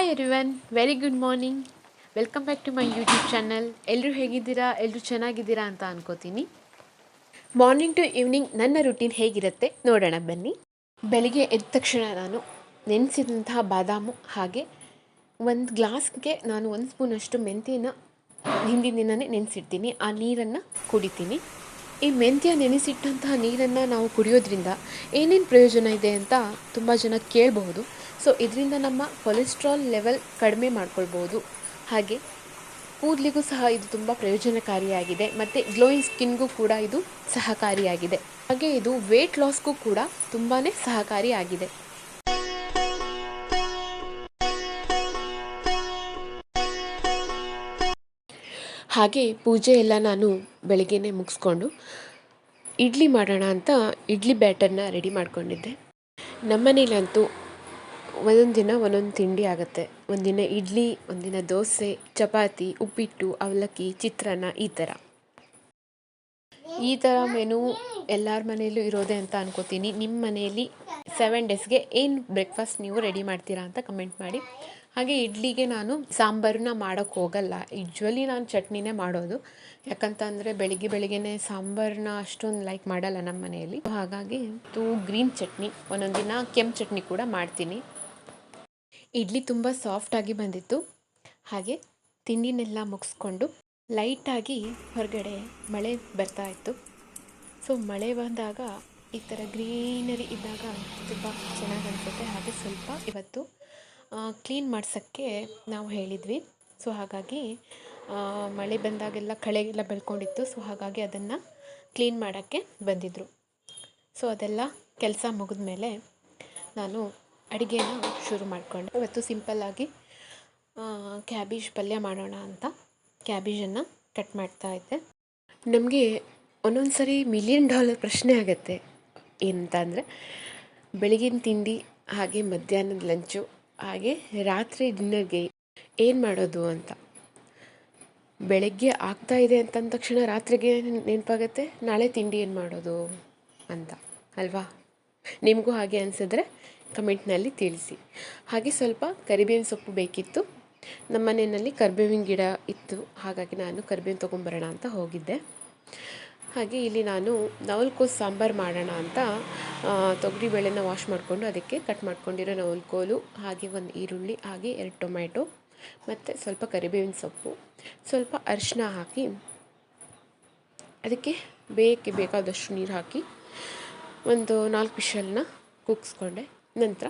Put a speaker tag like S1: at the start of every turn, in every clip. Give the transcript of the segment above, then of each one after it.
S1: Hi everyone very good morning welcome back to my YouTube channel ಎಲ್ಲರೂ ಹೇಗಿದ್ದೀರಾ? ಎಲ್ಲರೂ ಚೆನ್ನಾಗಿದ್ದೀರಾ ಅಂತ ಅನ್ಕೋತೀನಿ. ಮಾರ್ನಿಂಗ್ ಟು ಈವ್ನಿಂಗ್ ನನ್ನ ರುಟೀನ್ ಹೇಗಿರುತ್ತೆ? ನೋಡೋಣ, ಬನ್ನಿ. ಬೆಳಿಗ್ಗೆ ಎದ್ದ ತಕ್ಷಣ ನಾನು ನೆನೆಸಿದಂತಹ ಬಾದಾಮು ಹಾಗೆ ಒಂದು ಗ್ಲಾಸ್ಗೆ ನಾನು ಒಂದು ಸ್ಪೂನಷ್ಟು ಮೆಂತೆಯನ್ನು ಹಿಂದಿನ ದಿನವೇ ನೆನೆಸಿಡ್ತೀನಿ. ಆ ನೀರನ್ನು ಕುಡಿತೀನಿ. ಈ ಮೆಂತ್ಯ ನೆನೆಸಿಟ್ಟಂತಹ ನೀರನ್ನು ನಾವು ಕುಡಿಯೋದ್ರಿಂದ ಏನೇನು ಪ್ರಯೋಜನ ಇದೆ ಅಂತ ತುಂಬ ಜನ ಕೇಳಬಹುದು. ಸೊ ಇದರಿಂದ ನಮ್ಮ ಕೊಲೆಸ್ಟ್ರಾಲ್ ಲೆವೆಲ್ ಕಡಿಮೆ ಮಾಡ್ಕೊಳ್ಬೋದು ಹಾಗೆ ಕೂದಲಿಗೂ ಸಹ ಇದು ತುಂಬ ಪ್ರಯೋಜನಕಾರಿಯಾಗಿದೆ. ಮತ್ತು ಗ್ಲೋಯಿಂಗ್ ಸ್ಕಿನ್ಗೂ ಕೂಡ ಇದು ಸಹಕಾರಿಯಾಗಿದೆ. ಹಾಗೆ ಇದು ವೇಟ್ ಲಾಸ್ಗೂ ಕೂಡ ತುಂಬಾ ಸಹಕಾರಿಯಾಗಿದೆ. ಹಾಗೆ ಪೂಜೆ ಎಲ್ಲ ನಾನು ಬೆಳಗ್ಗೆನೇ ಮುಗಿಸ್ಕೊಂಡು ಇಡ್ಲಿ ಮಾಡೋಣ ಅಂತ ಇಡ್ಲಿ ಬ್ಯಾಟರ್ನ ರೆಡಿ ಮಾಡ್ಕೊಂಡಿದ್ದೆ. ನಮ್ಮನೇಲಂತೂ ಒಂದೊಂದು ದಿನ ಒಂದೊಂದು ತಿಂಡಿ ಆಗುತ್ತೆ. ಒಂದಿನ ಇಡ್ಲಿ ಒಂದಿನ ದೋಸೆ, ಚಪಾತಿ, ಉಪ್ಪಿಟ್ಟು, ಅವಲಕ್ಕಿ, ಚಿತ್ರಾನ್ನ ಈ ಥರ ಈ ಥರ ಮೆನು ಎಲ್ಲರ ಮನೆಯಲ್ಲೂ ಇರೋದೆ ಅಂತ ಅನ್ಕೋತೀನಿ. ನಿಮ್ಮ ಮನೆಯಲ್ಲಿ ಸೆವೆನ್ ಡೇಸ್ಗೆ ಏನು ಬ್ರೇಕ್ಫಾಸ್ಟ್ ನೀವು ರೆಡಿ ಮಾಡ್ತೀರಾ ಅಂತ ಕಮೆಂಟ್ ಮಾಡಿ. ಹಾಗೆ ಇಡ್ಲಿಗೆ ನಾನು ಸಾಂಬಾರನ್ನ ಮಾಡೋಕ್ಕೆ ಹೋಗಲ್ಲ. ಯೂಶ್ವಲಿ ನಾನು ಚಟ್ನಿನೇ ಮಾಡೋದು. ಯಾಕಂತಂದರೆ ಬೆಳಿಗ್ಗೆ ಬೆಳಿಗ್ಗೆನೇ ಸಾಂಬಾರನ್ನ ಅಷ್ಟೊಂದು ಲೈಕ್ ಮಾಡಲ್ಲ ನಮ್ಮ ಮನೆಯಲ್ಲಿ. ಹಾಗಾಗಿ ತೂ ಗ್ರೀನ್ ಚಟ್ನಿ. ಒಂದೊಂದು ದಿನ ಕೆಂಪು ಚಟ್ನಿ ಕೂಡ ಮಾಡ್ತೀನಿ. ಇಡ್ಲಿ ತುಂಬ ಸಾಫ್ಟಾಗಿ ಬಂದಿತ್ತು. ಹಾಗೆ ತಿಂಡಿನೆಲ್ಲ ಮುಗಿಸ್ಕೊಂಡು ಲೈಟಾಗಿ ಹೊರಗಡೆ ಮಳೆ ಬರ್ತಾ ಇತ್ತು. ಸೊ ಮಳೆ ಬಂದಾಗ ಈ ಥರ ಗ್ರೀನರಿ ಇದ್ದಾಗ ತುಂಬ ಚೆನ್ನಾಗಿ ಅನಿಸುತ್ತೆ. ಹಾಗೆ ಸ್ವಲ್ಪ ಇವತ್ತು ಕ್ಲೀನ್ ಮಾಡ್ಸೋಕ್ಕೆ ನಾವು ಹೇಳಿದ್ವಿ. ಸೊ ಹಾಗಾಗಿ ಮಳೆ ಬಂದಾಗೆಲ್ಲ ಕಳೆ ಎಲ್ಲ ಬೆಳ್ಕೊಂಡಿತ್ತು. ಸೊ ಹಾಗಾಗಿ ಅದನ್ನು ಕ್ಲೀನ್ ಮಾಡೋಕ್ಕೆ ಬಂದಿದ್ದರು ಸೊ ಅದೆಲ್ಲ ಕೆಲಸ ಮುಗಿದ ಮೇಲೆ ನಾನು ಅಡುಗೆನ ಶುರು ಮಾಡಿಕೊಂಡೆ. ಇವತ್ತು ಸಿಂಪಲ್ಲಾಗಿ ಕ್ಯಾಬೇಜ್ ಪಲ್ಯ ಮಾಡೋಣ ಅಂತ ಕ್ಯಾಬೇಜನ್ನು ಕಟ್ ಮಾಡ್ತಾ ಇದ್ದೆ. ನಮಗೆ ಒಂದೊಂದು ಸರಿ ಮಿಲಿಯನ್ ಡಾಲರ್ ಪ್ರಶ್ನೆ ಆಗುತ್ತೆ. ಏನಂತ ಅಂದರೆ, ಬೆಳಗಿನ ತಿಂಡಿ ಹಾಗೆ ಮಧ್ಯಾಹ್ನದ ಲಂಚು ಹಾಗೆ ರಾತ್ರಿ ಡಿನ್ನರ್ಗೆ ಏನು ಮಾಡೋದು ಅಂತ. ಬೆಳಗ್ಗೆ ಆಗ್ತಾ ಇದೆ ಅಂತಂದ ತಕ್ಷಣ ರಾತ್ರಿಗೆ ನೆನಪಾಗತ್ತೆ? ನಾಳೆ ತಿಂಡಿ ಏನು ಮಾಡೋದು ಅಂತ, ಅಲ್ವಾ? ನಿಮಗೂ ಹಾಗೆ ಅನಿಸಿದ್ರೆ ಕಮೆಂಟ್ನಲ್ಲಿ ತಿಳಿಸಿ. ಹಾಗೆ ಸ್ವಲ್ಪ ಕರಿಬೇವಿನ ಸೊಪ್ಪು ಬೇಕಿತ್ತು. ನಮ್ಮ ಮನೆಯಲ್ಲಿ ಕರಿಬೇವಿನ ಗಿಡ ಇತ್ತು, ಹಾಗಾಗಿ ನಾನು ಕರಿಬೇವಿನ ತೊಗೊಂಬರೋಣ ಅಂತ ಹೋಗಿದ್ದೆ. ಹಾಗೆ ಇಲ್ಲಿ ನಾನು ನವಲ್ಕೋಸು ಸಾಂಬಾರು ಮಾಡೋಣ ಅಂತ ತೊಗರಿಬೇಳೆನ ವಾಶ್ ಮಾಡಿಕೊಂಡು ಅದಕ್ಕೆ ಕಟ್ ಮಾಡ್ಕೊಂಡಿರೋ ನವಲ್ಕೋಲು, ಹಾಗೆ ಒಂದು ಈರುಳ್ಳಿ, ಹಾಗೆ ಎರಡು ಟೊಮ್ಯಾಟೊ, ಮತ್ತು ಸ್ವಲ್ಪ ಕರಿಬೇವಿನ ಸೊಪ್ಪು, ಸ್ವಲ್ಪ ಅರಿಶಿನ ಹಾಕಿ ಅದಕ್ಕೆ ಬೇಯಕ್ಕೆ ಬೇಕಾದಷ್ಟು ನೀರು ಹಾಕಿ ಒಂದು ನಾಲ್ಕು ವಿಷಲ್ನ ಕುಗ್ಸ್ಕೊಂಡೆ. ನಂತರ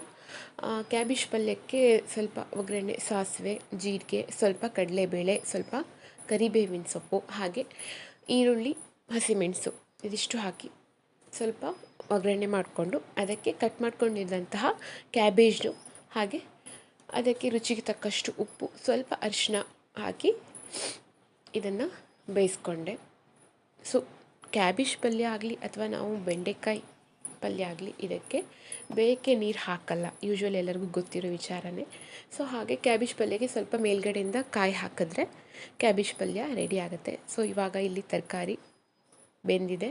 S1: ಕ್ಯಾಬೇಜ್ ಪಲ್ಯಕ್ಕೆ ಸ್ವಲ್ಪ ಒಗ್ಗರಣೆ, ಸಾಸಿವೆ, ಜೀರಿಗೆ, ಸ್ವಲ್ಪ ಕಡಲೆಬೇಳೆ, ಸ್ವಲ್ಪ ಕರಿಬೇವಿನ ಸೊಪ್ಪು, ಹಾಗೆ ಈರುಳ್ಳಿ ಹಸಿಮೆಣಸು ಇದಿಷ್ಟು ಹಾಕಿ ಸ್ವಲ್ಪ ಒಗ್ಗರಣೆ ಮಾಡಿಕೊಂಡು ಅದಕ್ಕೆ ಕಟ್ ಮಾಡ್ಕೊಂಡಿದ್ದಂತಹ ಕ್ಯಾಬೇಜು ಹಾಗೆ ಅದಕ್ಕೆ ರುಚಿಗೆ ತಕ್ಕಷ್ಟು ಉಪ್ಪು, ಸ್ವಲ್ಪ ಅರಿಶಿನ ಹಾಕಿ ಇದನ್ನು ಬೇಯಿಸ್ಕೊಂಡೆ. ಸೊ ಕ್ಯಾಬೇಜ್ ಪಲ್ಯ ಆಗಲಿ ಅಥವಾ ನಾವು ಬೆಂಡೆಕಾಯಿ ಪಲ್ಯ ಆಗಲಿ ಇದಕ್ಕೆ ಬೇಯಕ್ಕೆ ನೀರು ಹಾಕಲ್ಲ ಯೂಶ್ವಲಿ ಎಲ್ಲರಿಗೂ ಗೊತ್ತಿರೋ ವಿಚಾರನೇ. ಸೊ ಹಾಗೆ ಕ್ಯಾಬೇಜ್ ಪಲ್ಯಗೆ ಸ್ವಲ್ಪ ಮೇಲ್ಗಡೆಯಿಂದ ಕಾಯಿ ಹಾಕಿದ್ರೆ ಕ್ಯಾಬೇಜ್ ಪಲ್ಯ ರೆಡಿ ಆಗುತ್ತೆ. ಸೊ ಇವಾಗ ಇಲ್ಲಿ ತರಕಾರಿ ಬೆಂದಿದೆ.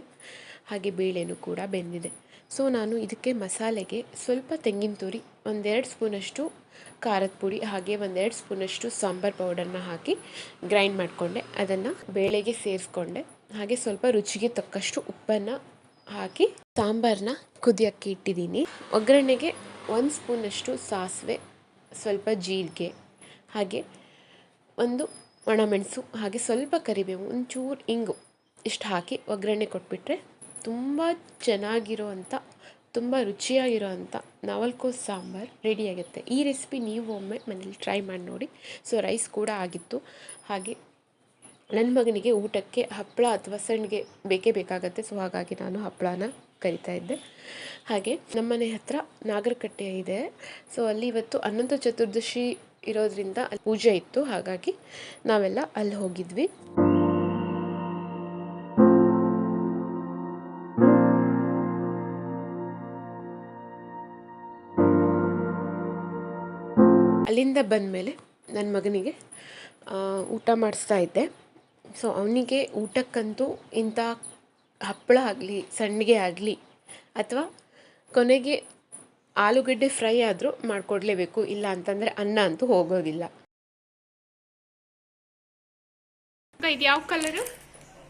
S1: ಹಾಗೆ ಬೇಳೆನೂ ಕೂಡ ಬೆಂದಿದೆ. ಸೊ ನಾನು ಇದಕ್ಕೆ ಮಸಾಲೆಗೆ ಸ್ವಲ್ಪ ತೆಂಗಿನ ತುರಿ, ಒಂದೆರಡು ಸ್ಪೂನಷ್ಟು ಖಾರದ ಪುಡಿ, ಹಾಗೆ ಒಂದೆರಡು ಸ್ಪೂನಷ್ಟು ಸಾಂಬಾರು ಪೌಡರ್ನ ಹಾಕಿ ಗ್ರೈಂಡ್ ಮಾಡಿಕೊಂಡೆ. ಅದನ್ನು ಬೇಳೆಗೆ ಸೇರಿಸ್ಕೊಂಡೆ. ಹಾಗೆ ಸ್ವಲ್ಪ ರುಚಿಗೆ ತಕ್ಕಷ್ಟು ಉಪ್ಪನ್ನು ಹಾಕಿ ಸಾಂಬಾರನ್ನ ಕುದಿಯೋಕ್ಕೆ ಇಟ್ಟಿದ್ದೀನಿ. ಒಗ್ಗರಣೆಗೆ ಒಂದು ಸ್ಪೂನಷ್ಟು ಸಾಸಿವೆ, ಸ್ವಲ್ಪ ಜೀರಿಗೆ, ಹಾಗೆ ಒಂದು ಒಣಮೆಣಸು ಹಾಗೆ ಸ್ವಲ್ಪ ಕರಿಬೇವು, ಒಂಚೂರು ಇಂಗು. ಇಷ್ಟು ಹಾಕಿ ಒಗ್ಗರಣೆ ಕೊಟ್ಬಿಟ್ರೆ ತುಂಬ ಚೆನ್ನಾಗಿರೋ ಅಂಥ ತುಂಬ ರುಚಿಯಾಗಿರೋ ಅಂಥ ನವಲ್ಕೋಸು ಸಾಂಬಾರು ರೆಡಿಯಾಗುತ್ತೆ ಈ ರೆಸಿಪಿ ನೀವು ಒಮ್ಮೆ ಮನೇಲಿ ಟ್ರೈ ಮಾಡಿ ನೋಡಿ. ಸೊ ರೈಸ್ ಕೂಡ ಆಗಿತ್ತು. ಹಾಗೆ ನನ್ನ ಮಗನಿಗೆ ಊಟಕ್ಕೆ ಹಪ್ಪಳ ಅಥವಾ ಸಣ್ಣಗೆ ಬೇಕೇ ಬೇಕಾಗತ್ತೆ. ಸೊ ಹಾಗಾಗಿ ನಾನು ಹಪ್ಪಳನ ಕರಿತಾ ಇದ್ದೆ. ಹಾಗೆ ನಮ್ಮನೆ ಹತ್ರ ನಾಗರಕಟ್ಟೆ ಇದೆ. ಸೊ ಅಲ್ಲಿ ಇವತ್ತು ಅನಂತ ಚತುರ್ದಶಿ ಇರೋದ್ರಿಂದ ಅಲ್ಲಿ ಪೂಜೆ ಇತ್ತು. ಹಾಗಾಗಿ ನಾವೆಲ್ಲ ಅಲ್ಲಿ ಹೋಗಿದ್ವಿ. ಅಲ್ಲಿಂದ ಬಂದಮೇಲೆ ನನ್ನ ಮಗನಿಗೆ ಊಟ ಮಾಡಿಸ್ತಾ ಇದ್ದೆ. ಸೊ ಅವನಿಗೆ ಊಟಕ್ಕಂತೂ ಇಂಥ ಹಪ್ಪಳ ಆಗಲಿ, ಸಣ್ಣಗೆ ಆಗಲಿ ಅಥವಾ ಕೊನೆಗೆ ಆಲೂಗಡ್ಡೆ ಫ್ರೈ ಆದರೂ ಮಾಡಿಕೊಡ್ಲೇಬೇಕು. ಇಲ್ಲ ಅಂತಂದರೆ ಅನ್ನ ಅಂತೂ ಹೋಗೋದಿಲ್ಲ.
S2: ಇದು ಯಾವ ಕಲರು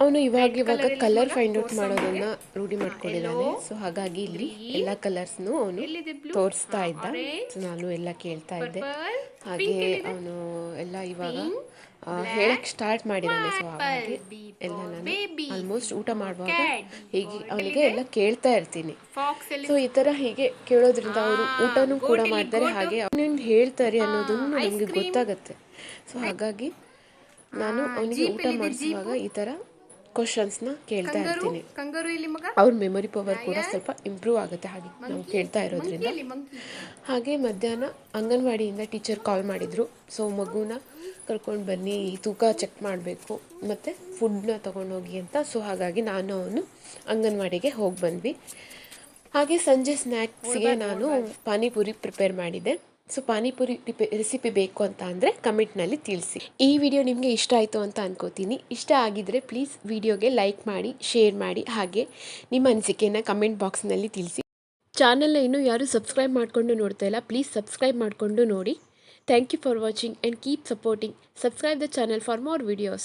S1: ಅವನು ಇವಾಗ ಇವಾಗ ಕಲರ್ ಫೈಂಡ್ ಔಟ್ ಮಾಡೋದನ್ನ ರೂಢಿ ಮಾಡ್ಕೊಂಡಿದ್ದಾನೆ. ಸೊ ಹಾಗಾಗಿ ಇಲ್ಲಿ ಎಲ್ಲ? ಕಲರ್ಸ್ನು ಅವನು ತೋರಿಸ್ತಾ ಇದ್ದ. ಸೊ ನಾನು ಎಲ್ಲ ಕೇಳ್ತಾ ಇದ್ದೆ. ಹಾಗೆ ಅವನು ಎಲ್ಲ ಇವಾಗ ಹೇಳಕ್ ಸ್ಟಾರ್ಟ್ ಮಾಡಿದ್ದಾನೆ. ಸೊ ಹಾಗಾಗಿ ಎಲ್ಲ ನಾನು ಆಲ್ಮೋಸ್ಟ್ ಊಟ ಮಾಡುವಾಗ ಹೀಗೆ ಅವನಿಗೆ ಎಲ್ಲ ಕೇಳ್ತಾ ಇರ್ತೀನಿ. ಸೊ ಈ ತರ ಹೀಗೆ ಕೇಳೋದ್ರಿಂದ ಅವರು ಊಟನೂ ಕೂಡ ಮಾಡ್ತಾರೆ. ಹಾಗೆ ಅವನೇನು ಹೇಳ್ತಾರೆ ಅನ್ನೋದನ್ನು ನಮಗೆ ಗೊತ್ತಾಗತ್ತೆ. ಸೊ ಹಾಗಾಗಿ ನಾನು ಅವನಿಗೆ ಊಟ ಮಾಡಿಸುವಾಗ ಈ ತರ ಕ್ವಶನ್ಸ್ನ ಕೇಳ್ತಾ ಇರ್ತೀನಿ. ಅವ್ರ ಮೆಮೊರಿ ಪವರ್ ಕೂಡ ಸ್ವಲ್ಪ ಇಂಪ್ರೂವ್ ಆಗುತ್ತೆ ಹಾಗೆ. ನಾವು ಕೇಳ್ತಾ ಇರೋದ್ರಿಂದ. ಹಾಗೆ ಮಧ್ಯಾಹ್ನ ಅಂಗನವಾಡಿಯಿಂದ ಟೀಚರ್ ಕಾಲ್ ಮಾಡಿದರು. ಸೊ ಮಗುನ ಕರ್ಕೊಂಡು ಬನ್ನಿ ತೂಕ ಚೆಕ್ ಮಾಡಬೇಕು ಮತ್ತು ಫುಡ್ನ ತೊಗೊಂಡೋಗಿ ಅಂತ. ಸೊ ಹಾಗಾಗಿ ನಾನು ಅವನು ಅಂಗನವಾಡಿಗೆ ಹೋಗಿ ಬಂದ್ವಿ. ಹಾಗೆ ಸಂಜೆ ಸ್ನ್ಯಾಕ್ಸ್ಗೆ ನಾನು ಪಾನಿಪುರಿ ಪ್ರಿಪೇರ್ ಮಾಡಿದ್ದೆ ಸೊ ಪಾನಿಪುರಿ ರೆಸಿಪಿ ಬೇಕು ಅಂತ ಅಂದರೆ ಕಮೆಂಟ್ನಲ್ಲಿ ತಿಳಿಸಿ. ಈ ವಿಡಿಯೋ ನಿಮಗೆ ಇಷ್ಟ ಆಯಿತು ಅಂತ ಅನ್ಕೋತೀನಿ. ಇಷ್ಟ ಆಗಿದ್ರೆ ಪ್ಲೀಸ್ ವಿಡಿಯೋಗೆ ಲೈಕ್ ಮಾಡಿ, ಶೇರ್ ಮಾಡಿ, ಹಾಗೆ ನಿಮ್ಮ ಅನಿಸಿಕೆಯನ್ನು ಕಮೆಂಟ್ ಬಾಕ್ಸ್ನಲ್ಲಿ ತಿಳಿಸಿ. ಚಾನಲ್ನ ಇನ್ನೂ ಯಾರು ಸಬ್ಸ್ಕ್ರೈಬ್ ಮಾಡಿಕೊಂಡು ನೋಡ್ತಾ ಇಲ್ಲ, ಪ್ಲೀಸ್ ಸಬ್ಸ್ಕ್ರೈಬ್ ಮಾಡಿಕೊಂಡು ನೋಡಿ. Thank you for watching and keep supporting. Subscribe the channel for more videos.